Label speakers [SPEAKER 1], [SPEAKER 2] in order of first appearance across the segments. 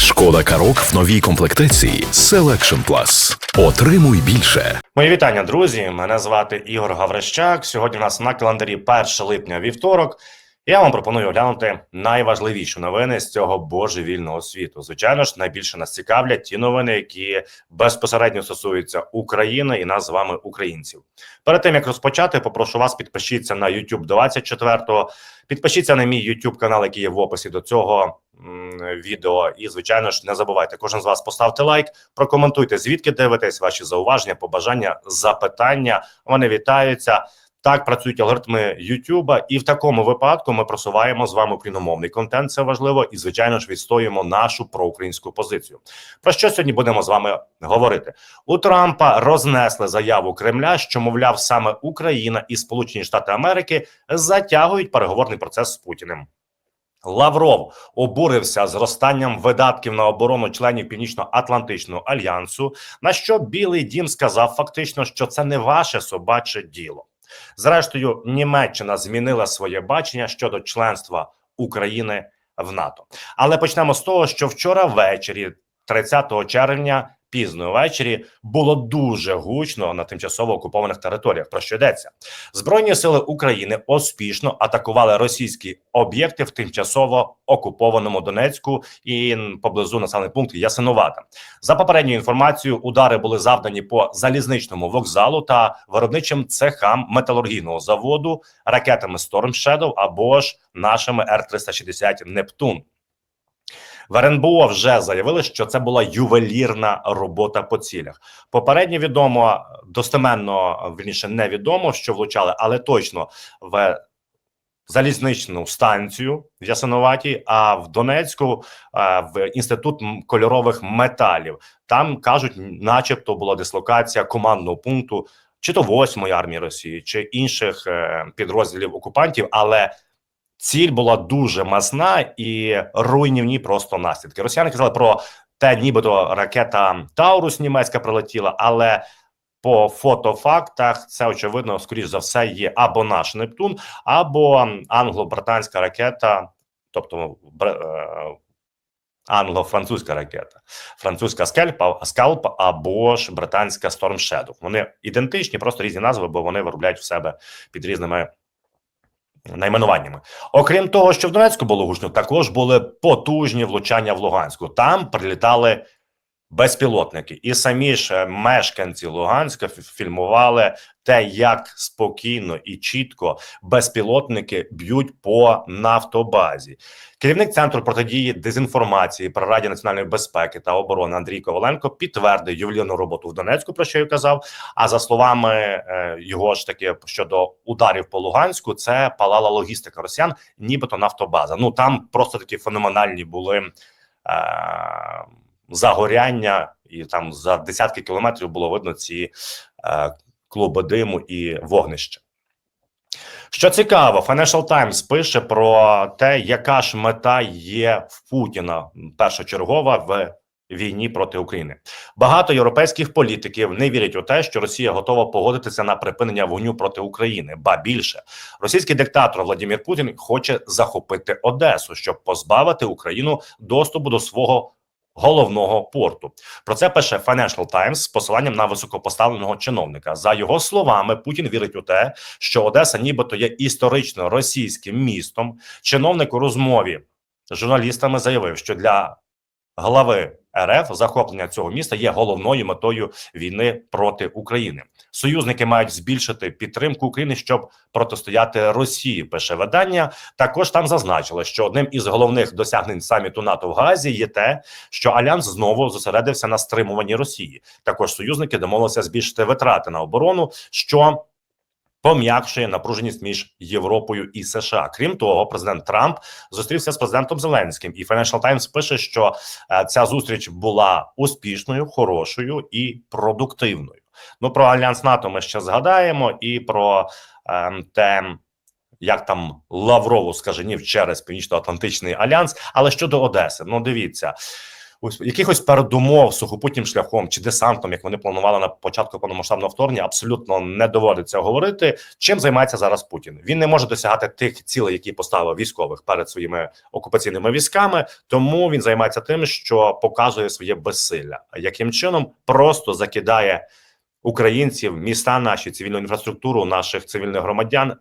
[SPEAKER 1] Шкода Карок в новій комплектації Selection Plus. Отримуй більше.
[SPEAKER 2] Мої вітання, друзі. Мене звати Ігор Гаврищак. Сьогодні у нас на календарі 1 липня вівторок. Я вам пропоную оглянути найважливіші новини з цього божевільного світу. Звичайно ж, найбільше нас цікавлять ті новини, які безпосередньо стосуються України і нас з вами, українців. Перед тим як розпочати, попрошу вас підпишіться на YouTube 24-го, підпишіться на мій YouTube канал, який є в описі до цього відео. І звичайно ж, не забувайте, кожен з вас поставте лайк, прокоментуйте звідки дивитесь ваші зауваження, побажання, запитання. Вони вітаються. Так працюють алгоритми Ютуба, і в такому випадку ми просуваємо з вами україномовний контент. Це важливо, і звичайно ж відстоюємо нашу проукраїнську позицію. Про що сьогодні будемо з вами говорити? У Трампа рознесли заяву Кремля, що мовляв саме Україна і Сполучені Штати Америки затягують переговорний процес з Путіним. Лавров обурився зростанням видатків на оборону членів Північно-Атлантичного альянсу. На що Білий Дім сказав фактично, що це не ваше собаче діло. Зрештою, Німеччина змінила своє бачення щодо членства України в НАТО. Але почнемо з того, що вчора ввечері, 30 червня, пізно ввечері, було дуже гучно на тимчасово окупованих територіях. Про що йдеться? Збройні сили України успішно атакували російські об'єкти в тимчасово окупованому Донецьку і поблизу населених пунктів Ясинувата. За попередньою інформацією, удари були завдані по залізничному вокзалу та виробничим цехам металургійного заводу ракетами Storm Shadow або ж нашими Р-360 Нептун. В РНБО вже заявили, що це була ювелірна робота по цілях. Попередньо відомо достеменно вірніше невідомо, що влучали, але точно в залізничну станцію в Ясиноватій, а в Донецьку в інститут кольорових металів. Там кажуть, начебто була дислокація командного пункту, чи то 8-ї армії Росії, чи інших е, підрозділів окупантів, але ціль була дуже масна і руйнівні просто наслідки. Росіяни казали про те, нібито ракета Таурус німецька прилетіла, але по фотофактах це очевидно, скоріш за все, є або наш Нептун, або англо-британська ракета, тобто бр- е, англо-французька ракета, французька скальпа, скалп або ж британська Storm Shadow. Вони ідентичні, просто різні назви, бо вони виробляють в себе під різними найменуваннями. Окрім того, що в Донецьку було гучно, також були потужні влучання в Луганську. Там прилітали безпілотники, і самі ж е, мешканці Луганська фі- фільмували те, як спокійно і чітко безпілотники б'ють по нафтобазі. Керівник центру протидії дезінформації при Раді національної безпеки та оборони Андрій Коваленко підтвердив ювелірну роботу в Донецьку, про що я казав. А за словами е, його ж таки щодо ударів по Луганську, це палала логістика росіян, нібито нафтобаза. Ну там просто такі феноменальні були. Е, Загоряння, і там за десятки кілометрів було видно ці е, клуби диму і вогнища. Що цікаво, Financial Times пише про те, яка ж мета є в Путіна першочергова в війні проти України. Багато європейських політиків не вірять у те, що Росія готова погодитися на припинення вогню проти України. Ба більше російський диктатор Владимир Путін хоче захопити Одесу, щоб позбавити Україну доступу до свого головного порту. Про це пише Financial Times з посиланням на високопоставленого чиновника. За його словами, Путін вірить у те, що Одеса, нібито є історично російським містом. Чиновник у розмові з журналістами заявив, що для глави РФ захоплення цього міста є головною метою війни проти України. Союзники мають збільшити підтримку України, щоб протистояти Росії. Пише видання. Також там зазначили, що одним із головних досягнень саміту НАТО в Газі є те, що альянс знову зосередився на стримуванні Росії. Також союзники домовилися збільшити витрати на оборону, що пом'якшує напруженість між Європою і США. Крім того, президент Трамп зустрівся з президентом Зеленським, і Financial Times пише, що е, ця зустріч була успішною, хорошою і продуктивною. Ну про альянс НАТО ми ще згадаємо, і про е, те. Як там Лаврову скаженів через Північно-Атлантичний альянс, але щодо Одеси, ну дивіться, ось якихось передумов сухопутнім шляхом чи десантом, як вони планували на початку повномасштабного вторгнення, абсолютно не доводиться говорити. Чим займається зараз Путін? Він не може досягати тих цілей, які поставив військових перед своїми окупаційними військами. Тому він займається тим, що показує своє безсилля. Яким чином просто закидає українців, міста наші, цивільну інфраструктуру наших цивільних громадян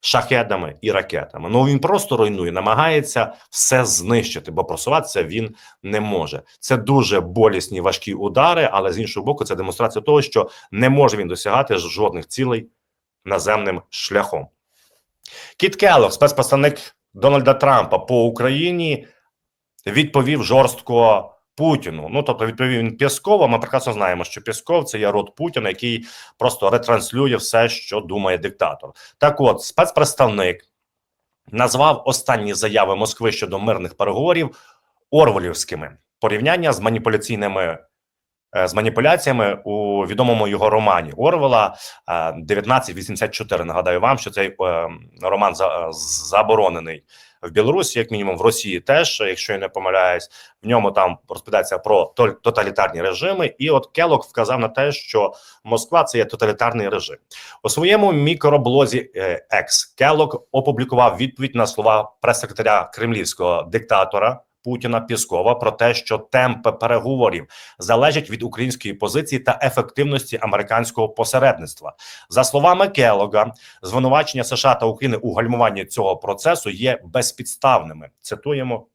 [SPEAKER 2] шахедами і ракетами. Ну він просто руйнує, намагається все знищити, бо просуватися він не може. Це дуже болісні важкі удари, але з іншого боку, це демонстрація того, що не може він досягати жодних цілей наземним шляхом. Кіт Келлог, спецпредставник Дональда Трампа по Україні, відповів жорстко Путіну. Ну тобто, відповів він Пєсково. Ми прекрасно знаємо, що Пєсков це є род Путіна, який просто ретранслює все, що думає диктатор. Так, от спецпредставник назвав останні заяви Москви щодо мирних переговорів Орвелівськими порівняння з маніпуляційними. е, З маніпуляціями у відомому його романі Орвела е, 1984. Нагадаю вам, що цей е, роман заборонений в Білорусі, як мінімум в Росії, теж, якщо я не помиляюсь, в ньому там розповідається про тоталітарні режими. І от Келок вказав на те, що Москва це є тоталітарний режим. У своєму мікроблозі е, X Келок опублікував відповідь на слова прес-секретаря кремлівського диктатора. Путіна Піскова про те, що темпи переговорів залежать від української позиції та ефективності американського посередництва. За словами Келога, звинувачення США та України у гальмуванні цього процесу є безпідставними. Цитуємо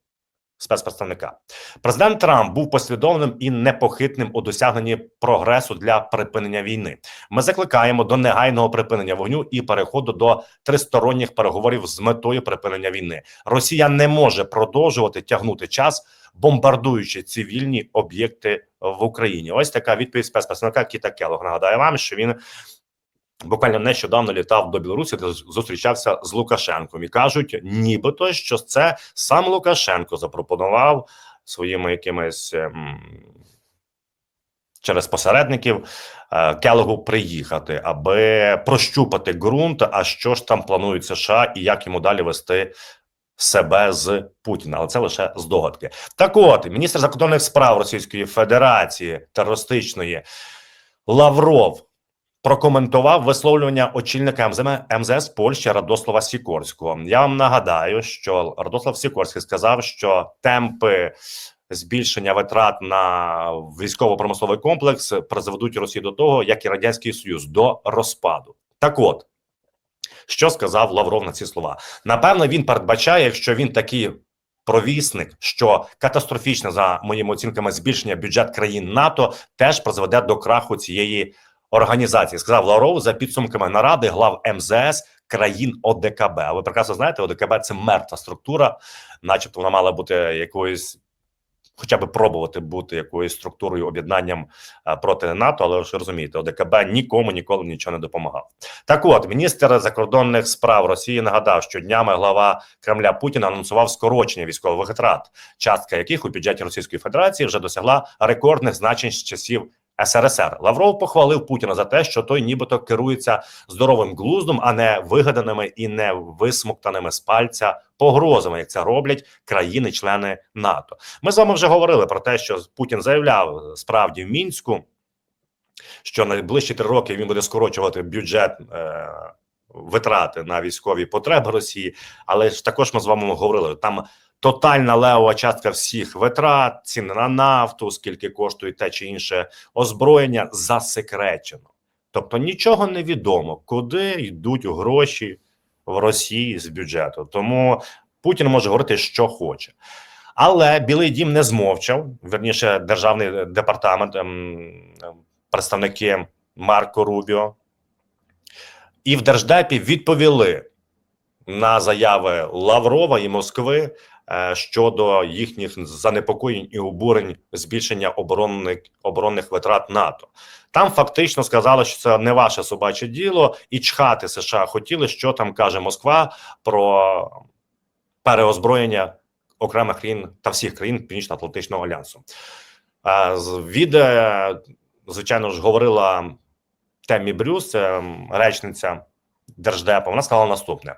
[SPEAKER 2] спецпредставника. Президент Трамп був послідовним і непохитним у досягненні прогресу для припинення війни. Ми закликаємо до негайного припинення вогню і переходу до тристоронніх переговорів з метою припинення війни. Росія не може продовжувати тягнути час, бомбардуючи цивільні об'єкти в Україні. Ось така відповідь спецпредставника Кіта Келлога. Нагадаю вам, що він буквально нещодавно літав до Білорусі, де зустрічався з Лукашенком, і кажуть, нібито що це сам Лукашенко запропонував своїми якимись. ем, Через посередників е, Келогу приїхати, аби прощупати ґрунт. А що ж там планують США і як йому далі вести себе з Путіна, але це лише здогадки. Так, от міністр закордонних справ Російської Федерації терористичної Лавров прокоментував висловлювання очільника МЗС Польщі Радослава Сікорського. Я вам нагадаю, що Радослав Сікорський сказав, що темпи збільшення витрат на військово-промисловий комплекс призведуть Росію до того, як і радянський Союз, до розпаду. Так, от що сказав Лавров на ці слова? Напевно, він передбачає, якщо він такий провісник, що катастрофічне за моїми оцінками збільшення бюджет країн НАТО теж призведе до краху цієї організації. Сказав Лавров за підсумками наради глав МЗС країн ОДКБ. А ви прекрасно знаєте, ОДКБ це мертва структура, начебто вона мала бути якоюсь. Хоча б пробувати бути якоюсь структурою об'єднанням проти НАТО, але ж розумієте, ОДКБ нікому ніколи нічого не допомагав. Так, от міністр закордонних справ Росії нагадав, що днями глава Кремля Путін анонсував скорочення військових витрат, частка яких у бюджеті Російської Федерації вже досягла рекордних значень з часів СРСР. Лавров похвалив Путіна за те, що той нібито керується здоровим глуздом, а не вигаданими і не висмоктаними з пальця погрозами, як це роблять країни-члени НАТО. Ми з вами вже говорили про те, що Путін заявляв справді в мінську, що найближчі три роки він буде скорочувати бюджет. Е- Витрати на військові потреби Росії, але ж також ми з вами говорили там тотальна левова частка всіх витрат, ціни на нафту, скільки коштує те чи інше озброєння, засекречено. Тобто нічого не відомо, куди йдуть гроші в Росії з бюджету. Тому Путін може говорити, що хоче. Але Білий Дім не змовчав. Верніше, державний департамент, ем, представники Марко Рубіо. І в Держдепі відповіли на заяви Лаврова і Москви щодо їхніх занепокоєнь і обурень збільшення оборонних оборонних витрат НАТО. Там фактично сказали, що це не ваше собаче діло, і чхати США хотіли, що там каже Москва про переозброєння окремих країн та всіх країн Північно-Атлантичного альянсу. Е, Від, е, звичайно ж, говорила Темі Брюс, речниця держдепу. Вона сказала наступне: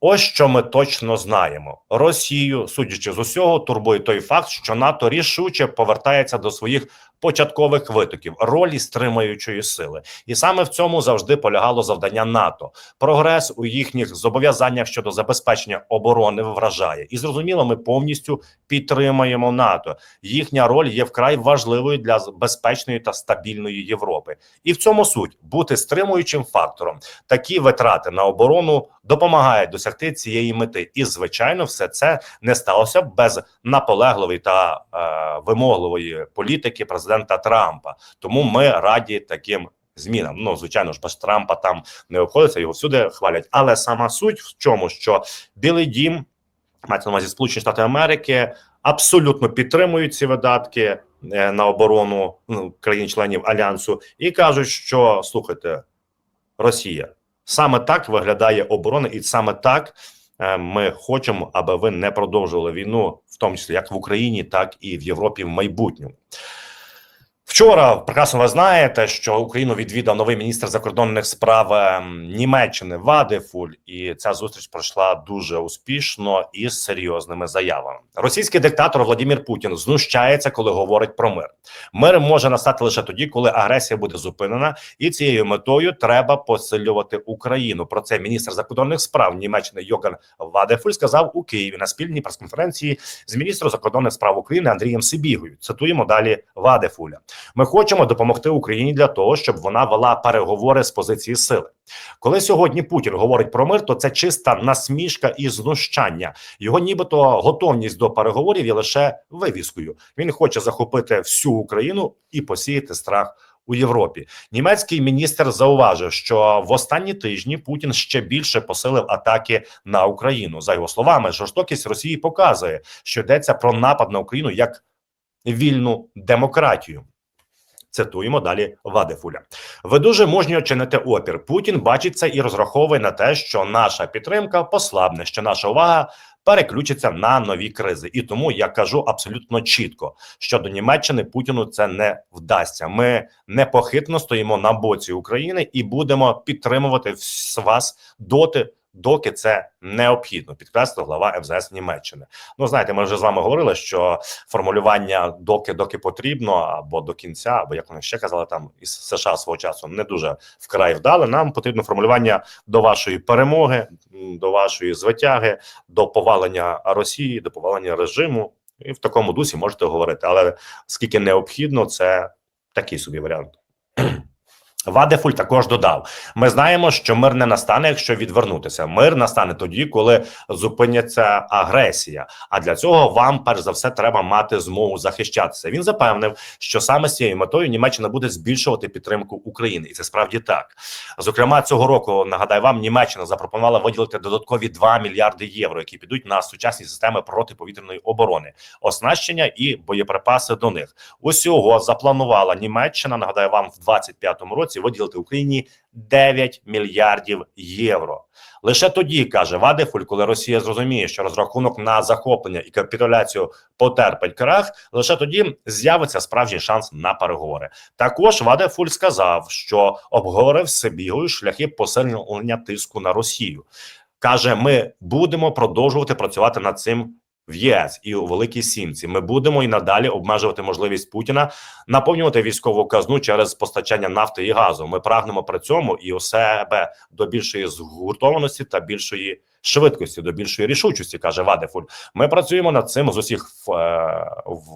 [SPEAKER 2] ось що ми точно знаємо: Росію, судячи з усього, турбує той факт, що НАТО рішуче повертається до своїх початкових витоків ролі стримуючої сили, і саме в цьому завжди полягало завдання НАТО. Прогрес у їхніх зобов'язаннях щодо забезпечення оборони вражає, і зрозуміло, ми повністю підтримуємо НАТО. Їхня роль є вкрай важливою для безпечної та стабільної Європи, і в цьому суть бути стримуючим фактором. Такі витрати на оборону допомагають досягти цієї мети. І звичайно, все це не сталося без наполегливої та е, вимогливої політики президента Трампа. Тому ми раді таким. Змінам, ну звичайно ж, без Трампа там не обходиться, його всюди хвалять. Але сама суть в чому, що Білий Дім, мається на увазі Сполучені Штати Америки, абсолютно підтримують ці видатки е, на оборону ну, країн-членів альянсу, і кажуть, що слухайте, Росія саме так виглядає оборона, і саме так е, ми хочемо, аби ви не продовжували війну, в тому числі як в Україні, так і в Європі в майбутньому. Вчора прекрасно ви знаєте, що Україну відвідав новий міністр закордонних справ ем, Німеччини Вадефуль, і ця зустріч пройшла дуже успішно і з серйозними заявами. Російський диктатор Владимир Путін знущається, коли говорить про мир. Мир може настати лише тоді, коли агресія буде зупинена, і цією метою треба посилювати Україну. Про це міністр закордонних справ Німеччини Йоган Вадефуль сказав у Києві на спільній прес-конференції з міністром закордонних справ України Андрієм Сибігою. Цитуємо далі Вадефуля. Ми хочемо допомогти Україні для того, щоб вона вела переговори з позиції сили. Коли сьогодні Путін говорить про мир, то це чиста насмішка і знущання. Його нібито готовність до переговорів є лише вивіскою. Він хоче захопити всю Україну і посіяти страх. У Європі німецький міністр зауважив, що в останні тижні Путін ще більше посилив атаки на Україну. За його словами, жорстокість Росії показує, що йдеться про напад на Україну як вільну демократію. Цитуємо далі Вадефуля. Ви дуже мужньо чините опір. Путін бачить це і розраховує на те, що наша підтримка послабне, що наша увага переключиться на нові кризи. І тому я кажу абсолютно чітко, що до Німеччини Путіну це не вдасться. Ми непохитно стоїмо на боці України і будемо підтримувати вас доти. Доки це необхідно, підкреслив глава МЗС Німеччини. Ну знаєте, ми вже з вами говорили, що формулювання доки доки потрібно, або до кінця, або як вони ще казали, там із США свого часу не дуже вкрай вдали. Нам потрібно формулювання до вашої перемоги, до вашої звитяги, до повалення Росії, до повалення режиму. І в такому дусі можете говорити. Але скільки необхідно, це такий собі варіант. Вадефуль також додав: ми знаємо, що мир не настане, якщо відвернутися. Мир настане тоді, коли зупиняться агресія. А для цього вам, перш за все, треба мати змогу захищатися. Він запевнив, що саме з цією метою Німеччина буде збільшувати підтримку України, і це справді так. Зокрема, цього року нагадаю вам, Німеччина запропонувала виділити додаткові 2 мільярди євро, які підуть на сучасні системи протиповітряної оборони, оснащення і боєприпаси до них. Усього запланувала Німеччина. Нагадаю вам в 25-му році виділити Україні 9 мільярдів євро. Лише тоді каже Вадефуль, коли Росія зрозуміє, що розрахунок на захоплення і капітуляцію потерпить крах. Лише тоді з'явиться справжній шанс на переговори. Також Вадефуль сказав, що обговорив з Сибігою шляхи посилення тиску на Росію. Каже: ми будемо продовжувати працювати над цим в ЄС і у Великій Сімці. Ми будемо і надалі обмежувати можливість Путіна наповнювати військову казну через постачання нафти і газу. Ми прагнемо при цьому і у себе до більшої згуртованості та більшої швидкості, до більшої рішучості, каже Вадефуль. Ми працюємо над цим з усіх е,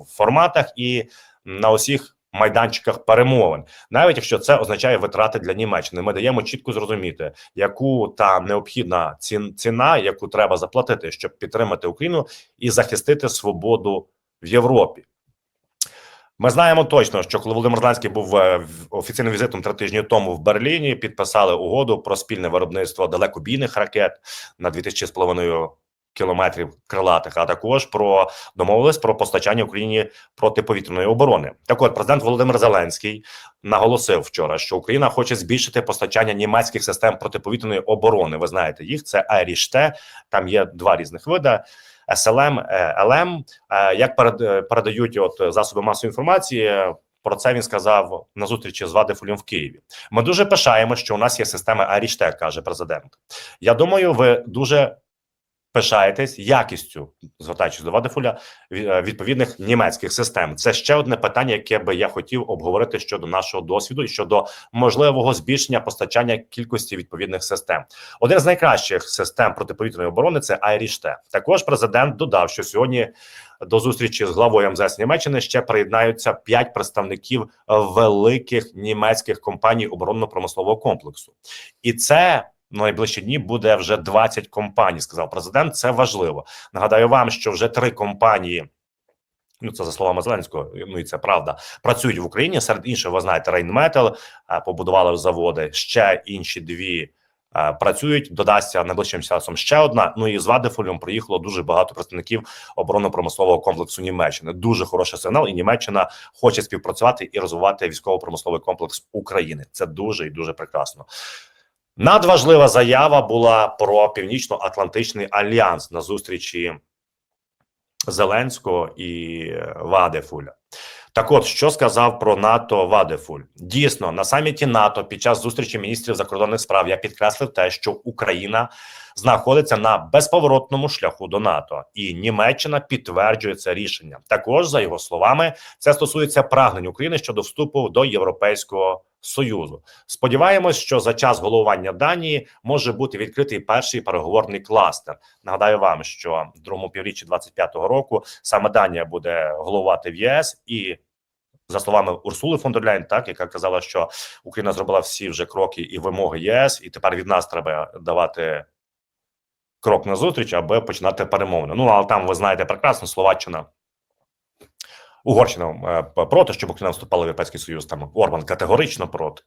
[SPEAKER 2] форматах і на усіх. Майданчиках перемовин, навіть якщо це означає витрати для Німеччини, ми даємо чітко зрозуміти, яку та необхідна ціна, яку треба заплатити, щоб підтримати Україну і захистити свободу в Європі. Ми знаємо точно, що коли Володимир Зеленський був офіційним візитом три тижні тому в Берліні, підписали угоду про спільне виробництво далекобійних ракет на 2,5 кілометрів крилатих, а також про домовились про постачання Україні протиповітряної оборони. Так от президент Володимир Зеленський наголосив вчора, що Україна хоче збільшити постачання німецьких систем протиповітряної оборони. Ви знаєте їх це Айріште. Там є два різних види. СЛМ, ЛМ, як передають от засоби масової інформації, Про це він сказав на зустрічі з Вадефулем в Києві. Ми дуже пишаємо, що у нас є система Аріштек, каже президент. Я думаю, ви дуже пишаєтесь якістю, звертаючись до Вадефуля, е, відповідних німецьких систем. Це ще одне питання, яке би я хотів обговорити щодо нашого досвіду і щодо можливого збільшення постачання кількості відповідних систем. Один з найкращих систем протиповітряної оборони це Айріште. Також президент додав, що сьогодні до зустрічі з главою МЗС Німеччини ще приєднаються п'ять представників великих німецьких компаній оборонно-промислового комплексу, і це. На Найближчі дні буде вже 20 компаній, сказав президент. Це важливо. Нагадаю вам, що вже три компанії, ну це за словами Зеленського, ну і це правда, працюють в Україні. Серед інших, ви знаєте, Рейнметал побудували заводи. Ще інші дві е, працюють. Додасться найближчим часом ще одна. Ну і з Вадефолем приїхало дуже багато представників оборонно-промислового комплексу Німеччини. Дуже хороший сигнал, і Німеччина хоче співпрацювати і розвивати військово-промисловий комплекс України. Це дуже і дуже прекрасно. Надважлива заява була про північно-атлантичний альянс на зустрічі Зеленського і е, Вадефуля. Так, от що сказав про НАТО Вадефуль? Дійсно, на саміті НАТО під час зустрічі міністрів закордонних справ я підкреслив те, що Україна знаходиться на безповоротному шляху до НАТО, і Німеччина підтверджує це рішення. Також за його словами, це стосується прагнень України щодо вступу до Європейського союзу. Сподіваємось, що за час головування Данії може бути відкритий перший переговорний кластер. Нагадаю вам, що в другому півріччі 25-го року саме Данія буде головувати в ЄС і. За словами Урсули фон дер Ляйн, так яка казала, що Україна зробила всі вже кроки і вимоги ЄС, і тепер від нас треба давати крок на зустріч, аби починати перемовини. Ну але там ви знаєте прекрасно, Словаччина, Угорщина е, проти, щоб Україна вступала в Європейський Союз. Там Орбан категорично проти.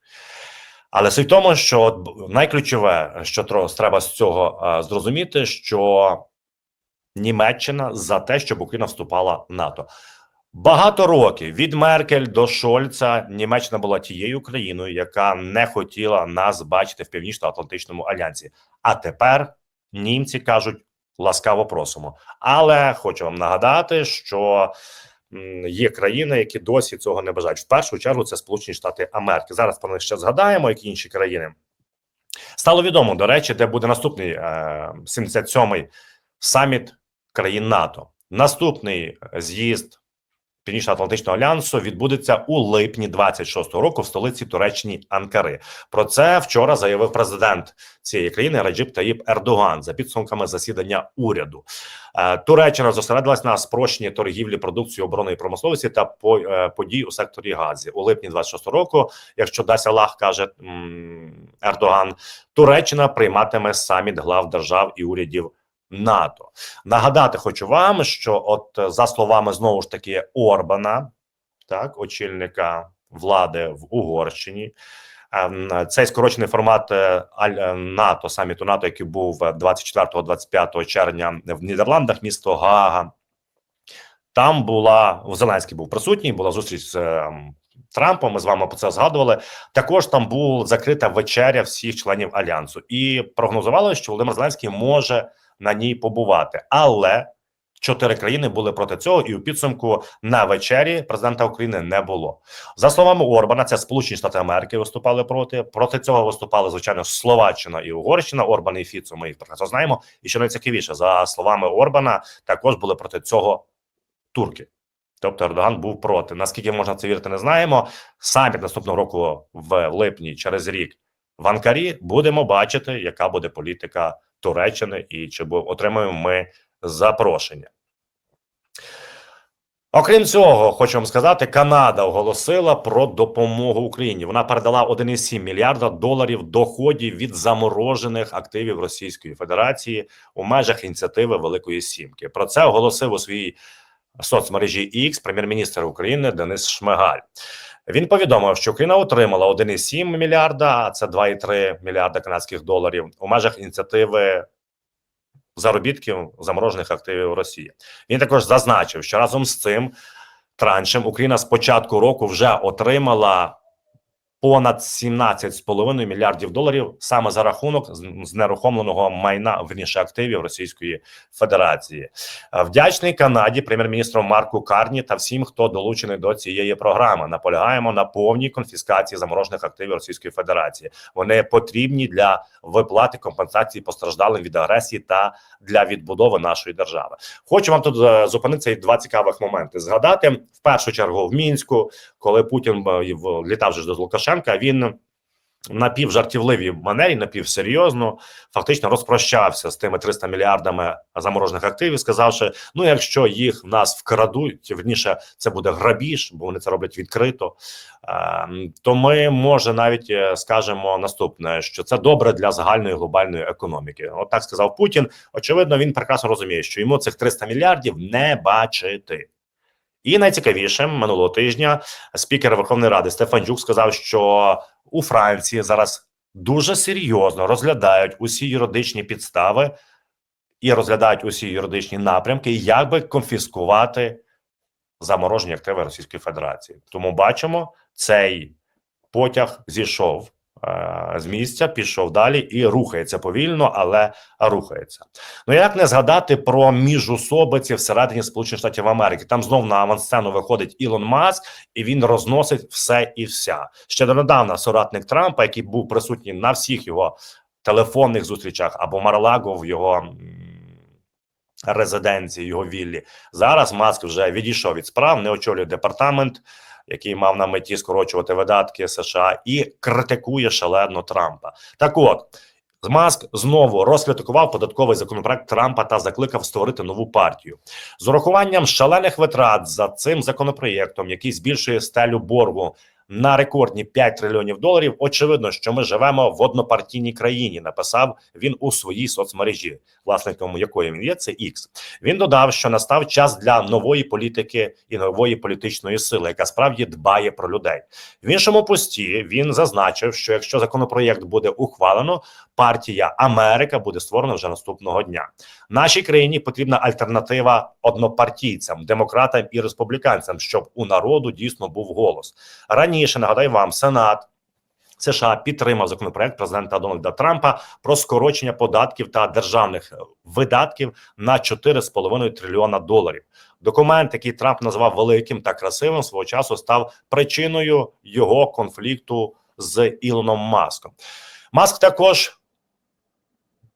[SPEAKER 2] Але суть в тому, що найключове, що треба з цього е, зрозуміти, що Німеччина за те, щоб Україна вступала в НАТО. Багато років від Меркель до Шольца Німеччина була тією країною, яка не хотіла нас бачити в північно-атлантичному альянсі. А тепер німці кажуть ласкаво просимо. Але хочу вам нагадати, що є країни, які досі цього не бажають. В першу чергу це Сполучені Штати Америки. Зараз про них ще згадаємо, які інші країни. Стало відомо, до речі, де буде наступний е, 77-й саміт країн НАТО. Наступний з'їзд Північно-Атлантичного альянсу відбудеться у липні 26-го року в столиці Туреччини Анкари. Про це вчора заявив президент цієї країни Раджип Таїп Ердоган за підсумками засідання уряду. Е, Туреччина зосередилась на спрощенні торгівлі продукцією оборонної промисловості та е, подій у секторі газі у липні 26 року. Якщо дасть Аллах, каже Ердоган, Туреччина прийматиме саміт глав держав і урядів. НАТО нагадати хочу вам, що от е, за словами знову ж таки Орбана, так очільника влади в Угорщині, ем, цей скорочений формат е, е, НАТО саміту НАТО, який був 24-25 червня в Нідерландах, місто Гаага. Там була Зеленський був присутній. Була зустріч з Трампом. Ми з вами про це згадували. Також там була закрита вечеря всіх членів альянсу, і прогнозували, що Володимир Зеленський може на ній побувати, але чотири країни були проти цього, і у підсумку на вечері президента України не було. За словами Орбана, це Сполучені Штати Америки виступали проти. Проти цього виступали звичайно Словаччина і Угорщина. Орбан і Фіцо. Ми їх прекрасно знаємо. І що найцікавіше, за словами Орбана, також були проти цього турки. Тобто Ердоган був проти. Наскільки можна це вірити, не знаємо. Саміт наступного року в липні через рік в Анкарі будемо бачити, яка буде політика Туреччини і чи отримаємо ми запрошення. Окрім цього, хочу вам сказати, Канада оголосила про допомогу Україні. Вона передала 1,7 мільярда доларів доходів від заморожених активів Російської Федерації у межах ініціативи Великої Сімки. Про це оголосив у своїй соцмережі X прем'єр-міністр України Денис Шмигаль. Він повідомив, що Україна отримала 1,7 мільярда, а це 2,3 мільярда канадських доларів у межах ініціативи заробітків заморожених активів Росії. Він також зазначив, що разом з цим траншем Україна з початку року вже отримала понад 17,5 мільярдів доларів саме за рахунок з- знерухомленого майна верніше активів Російської Федерації. Е, Вдячний Канаді, прем'єр-міністру Марку Карні та всім, хто долучений до цієї програми. Наполягаємо на повній конфіскації заморожених активів Російської Федерації. Вони потрібні для виплати компенсації постраждалим від агресії та для відбудови нашої держави. Хочу вам тут е, зупинитися і два цікавих моменти. Згадати в першу чергу в мінську, коли Путін е, в- літав же ж до Лукашенка. Він напівжартівливій манері, напівсерйозно, фактично розпрощався з тими 300 мільярдами заморожених активів, сказавши: ну, якщо їх в нас вкрадуть, верніше це буде грабіж, бо вони це роблять відкрито. е, То ми може навіть е, скажемо наступне, що це добре для загальної глобальної економіки. От так сказав Путін. Очевидно, він прекрасно розуміє, що йому цих 300 мільярдів не бачити. І найцікавіше минулого тижня спікер Верховної Ради Стефанчук сказав, що у Франції зараз дуже серйозно розглядають усі юридичні підстави і розглядають усі юридичні напрямки, як би конфіскувати заморожені активи Російської Федерації. Тому бачимо, цей потяг зійшов з місця, пішов далі і рухається повільно, але рухається. Ну як не згадати про міжусобиці всередині Сполучених Штатів Америки? Там знов на авансцену виходить Ілон Маск, і він розносить все і вся. Ще донедавна соратник Трампа, який був присутній на всіх його телефонних зустрічах або Марлаго в його резиденції, його віллі. Зараз Маск вже відійшов від справ, не очолює департамент, який мав на меті скорочувати видатки США, і критикує шалено Трампа. Так от. Маск знову розкритикував податковий законопроект Трампа та закликав створити нову партію з урахуванням шалених витрат за цим законопроєктом, який збільшує стелю боргу на рекордні 5 трильйонів доларів. Очевидно, що ми живемо в однопартійній країні. Написав він у своїй соцмережі, власником якої він є. Це X. Він додав, що настав час для нової політики і нової політичної сили, яка справді дбає про людей. В іншому пості він зазначив, що якщо законопроєкт буде ухвалено, партія Америка буде створена вже наступного дня. Нашій країні потрібна альтернатива однопартійцям, демократам і республіканцям, щоб у народу дійсно був голос. Раніше нагадаю вам, Сенат. США підтримав законопроект президента Дональда Трампа про скорочення податків та державних видатків на 4,5 трильйона доларів. Документ, який Трамп назвав великим та красивим, свого часу став причиною його конфлікту з Ілоном Маском. Маск також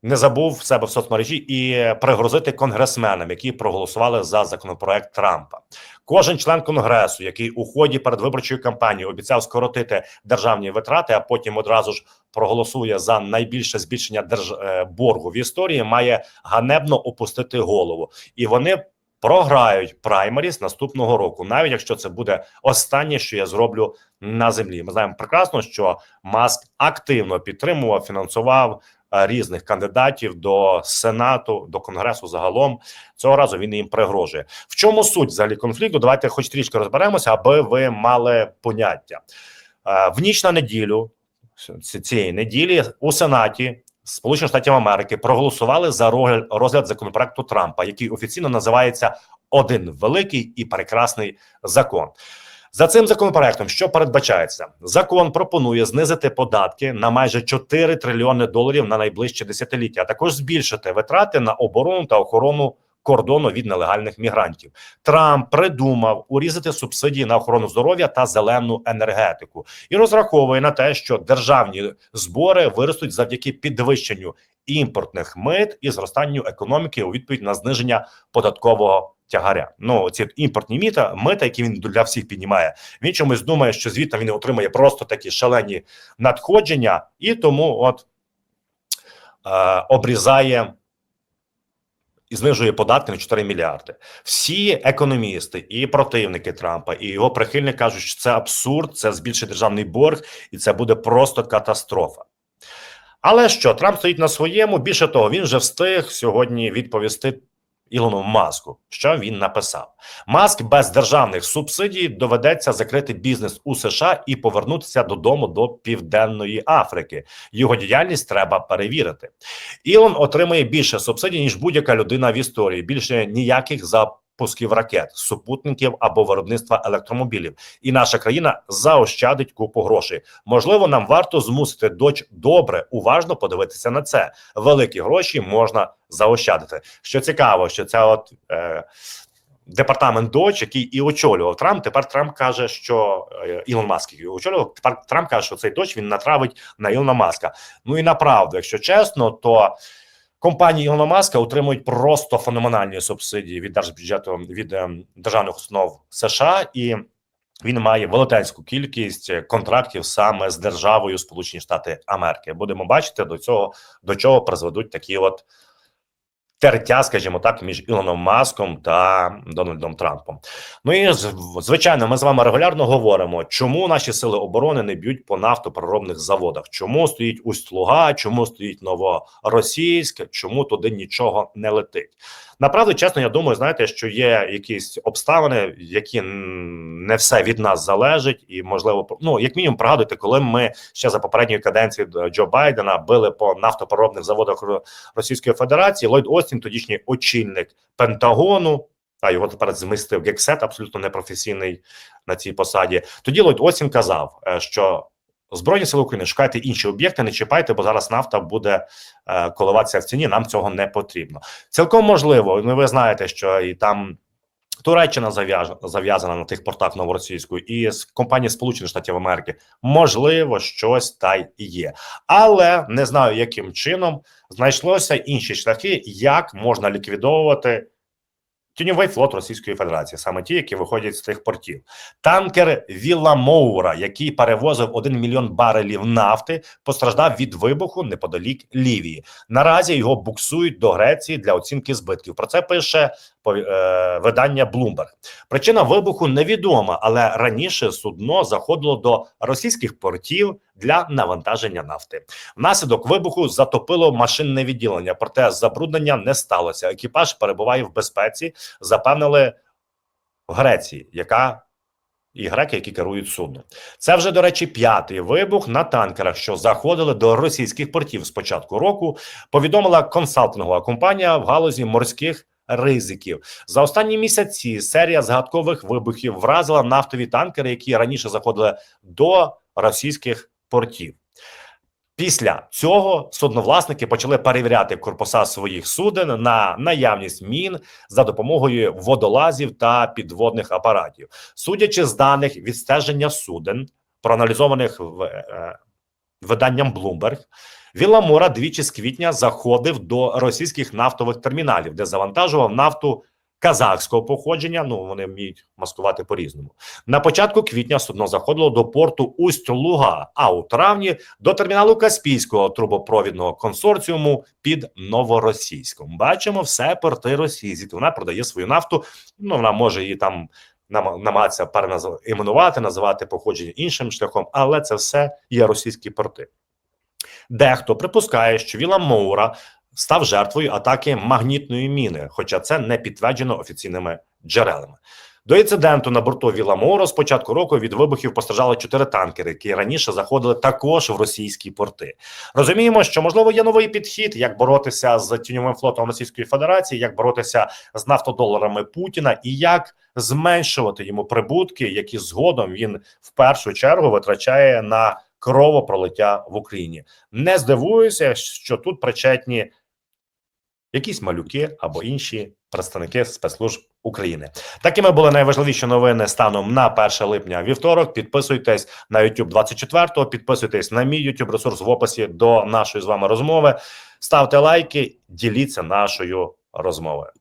[SPEAKER 2] не забув себе в соцмережі і пригрозити конгресменам, які проголосували за законопроект Трампа. Кожен член конгресу, який у ході передвиборчої кампанії обіцяв скоротити державні витрати, а потім одразу ж проголосує за найбільше збільшення держ... е, в історії, має ганебно опустити голову, і вони програють праймеріс наступного року, навіть якщо це буде останнє, що я зроблю на землі. Ми знаємо прекрасно, що Маск активно підтримував, фінансував різних кандидатів до сенату, до конгресу. Загалом цього разу він їм пригрожує. В чому суть взагалі конфлікту? Давайте, хоч трішки розберемося, аби ви мали поняття Е, в ніч на неділю цієї неділі у сенаті. Сполучених Штатів Америки проголосували за розгляд законопроекту Трампа, який офіційно називається один великий і прекрасний закон. За цим законопроектом, що передбачається, закон пропонує знизити податки на майже 4 трильйони доларів на найближче десятиліття, а також збільшити витрати на оборону та охорону кордону від нелегальних мігрантів. Трамп придумав урізати субсидії на охорону здоров'я та зелену енергетику і розраховує на те, що державні збори виростуть завдяки підвищенню імпортних мит і зростанню економіки у відповідь на зниження податкового тягаря. Ну ці імпортні міта, мита, які він для всіх піднімає. Він чомусь думає, що звідти він отримає просто такі шалені надходження, і тому от е, обрізає і знижує податки на 4 мільярди. Всі економісти і противники Трампа і його прихильники кажуть, що це абсурд, це збільшить державний борг, і це буде просто катастрофа. Але що Трамп стоїть на своєму? Більше того, він вже встиг сьогодні відповісти Ілону Маску, що він написав. Маск без державних субсидій доведеться закрити бізнес у США і повернутися додому до Південної Африки. Його діяльність треба перевірити. Ілон отримує більше субсидій ніж будь-яка людина в історії. Більше ніяких за пусків ракет, супутників або виробництва електромобілів. І наша країна заощадить купу грошей. Можливо, нам варто змусити доч добре уважно подивитися на це. Великі гроші можна заощадити. Що цікаво, що це от. Е, Департамент Доч, який і очолював Трамп. Тепер Трамп каже, що е, Ілон Маск який очолював. Тепер Трамп каже, що цей доч він натравить на Ілона Маска. Ну і направду, якщо чесно, то компанії Ілона Маска отримують просто феноменальні субсидії від держбюджету від е, державних установ США, і він має велетенську кількість контрактів саме з державою Сполучені Штати Америки. Будемо бачити до цього до чого призведуть такі от тертя, скажімо так, між Ілоном Маском та Дональдом Трампом. Ну і звичайно, ми з вами регулярно говоримо, чому наші сили оборони не б'ють по нафтопереробних заводах, чому стоїть Усть-Луга, чому стоїть Новоросійськ, чому туди нічого не летить. Направду, чесно, я думаю, знаєте, що є якісь обставини, які не все від нас залежить, і можливо, ну як мінімум, пригадуйте, коли ми ще за попередньої каденції Джо Байдена били по нафтопереробних заводах Російської Федерації, Ллойд Остін, тодішній очільник Пентагону. А його тепер змістив Гексет, абсолютно непрофесійний на цій посаді. Тоді Лойд Остін казав, е, що Збройні сили України шукайте інші об'єкти, не чіпайте, бо зараз нафта буде е, коливатися в ціні. Нам цього не потрібно. Цілком можливо. Ну ви знаєте, що і там. Туреччина зав'язана на тих портах новоросійською, і з компанії Сполучених Штатів Америки можливо щось та й є, але не знаю, яким чином знайшлося інші шляхи, як можна ліквідовувати тіньовий флот Російської Федерації, саме ті, які виходять з тих портів. Танкер Вілла Моура, який перевозив 1 мільйон барелів нафти, постраждав від вибуху неподалік Лівії. Наразі його буксують до Греції для оцінки збитків. Про це пише видання Bloomberg. Причина вибуху невідома, але раніше судно заходило до російських портів для навантаження нафти. Внаслідок вибуху затопило машинне відділення, проте забруднення не сталося. Екіпаж перебуває в безпеці, запевнили в Греції, яка і греки, які керують судном. Це вже, до речі, п'ятий вибух на танкерах, що заходили до російських портів з початку року. Повідомила консалтингова компанія в галузі морських ризиків. За останні місяці серія згадкових вибухів вразила нафтові танкери, які раніше заходили до російських портів. Після цього судновласники почали перевіряти корпуса своїх суден на наявність мін за допомогою водолазів та підводних апаратів. Судячи з даних відстеження суден, проаналізованих в, е, виданням Bloomberg, Віламора двічі з квітня заходив до російських нафтових терміналів, де завантажував нафту казахського походження. Ну вони вміють маскувати по-різному. На початку квітня судно заходило до порту Усть-Луга, а у травні до терміналу Каспійського трубопровідного консорціуму під Новоросійськом. Бачимо все порти російські. Вона продає свою нафту. Ну вона може її там нам- намагатися переіменувати, називати походження іншим шляхом, але це все є російські порти. Дехто припускає, що Віла Моура став жертвою атаки магнітної міни, хоча це не підтверджено офіційними джерелами. До інциденту на борту Віла Моура з початку року від вибухів постраждали чотири танкери, які раніше заходили також в російські порти. Розуміємо, що можливо є новий підхід, як боротися з тіньовим флотом Російської Федерації, як боротися з нафтодоларами Путіна і як зменшувати йому прибутки, які згодом він в першу чергу витрачає на кровопролиття в Україні. Не здивуюся, що тут причетні якісь малюки або інші представники спецслужб України. Такими були найважливіші новини станом на 1 липня вівторок. Підписуйтесь на YouTube 24-го, підписуйтесь на мій YouTube ресурс в описі до нашої з вами розмови. Ставте лайки, діліться нашою розмовою.